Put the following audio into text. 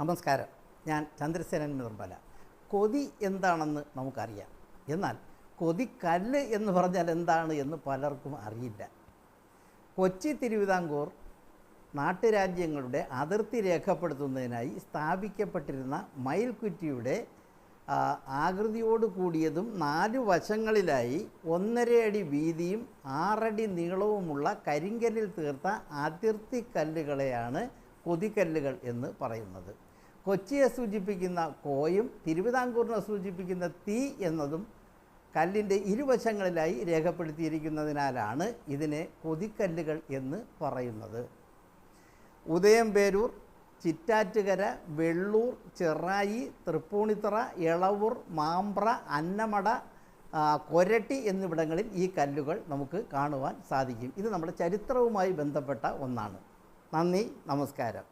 നമസ്കാരം. ഞാൻ ചന്ദ്രസേനൻ നിർമ്മല. കൊതി എന്താണെന്ന് നമുക്കറിയാം. എന്നാൽ കൊതിക്കല്ല് എന്ന് പറഞ്ഞാൽ എന്താണ് എന്ന് പലർക്കും അറിയില്ല. കൊച്ചി തിരുവിതാംകൂർ നാട്ടുരാജ്യങ്ങളുടെ അതിർത്തി രേഖപ്പെടുത്തുന്നതിനായി സ്ഥാപിക്കപ്പെട്ടിരുന്ന മയിൽക്കുറ്റിയുടെ ആകൃതിയോട് കൂടിയതും നാല് വശങ്ങളിലായി ഒന്നര അടി വീതിയും ആറടി നീളവുമുള്ള കരിങ്കല്ലിൽ തീർത്ത അതിർത്തി കല്ലുകളെയാണ് കൊതിക്കല്ലുകൾ എന്ന് പറയുന്നത്. കൊച്ചിയെ സൂചിപ്പിക്കുന്ന കോയും തിരുവിതാംകൂറിനെ സൂചിപ്പിക്കുന്ന തീ എന്നതും കല്ലിന്റെ ഇരുവശങ്ങളിലായി രേഖപ്പെടുത്തിയിരിക്കുന്നതിനാലാണ് ഇതിനെ കൊതിക്കല്ലുകൾ എന്ന് പറയുന്നത്. ഉദയംപേരൂർ ചിറ്റാറ്റുകര വെള്ളൂർ ചെറായി തൃപ്പൂണിത്തറ ഇളവൂർ മാമ്പ്ര അന്നമട കൊരട്ടി എന്നിവിടങ്ങളിൽ ഈ കല്ലുകൾ നമുക്ക് കാണുവാൻ സാധിക്കും. ഇത് നമ്മുടെ ചരിത്രവുമായി ബന്ധപ്പെട്ട ഒന്നാണ്. നന്ദി നമസ്കാരം.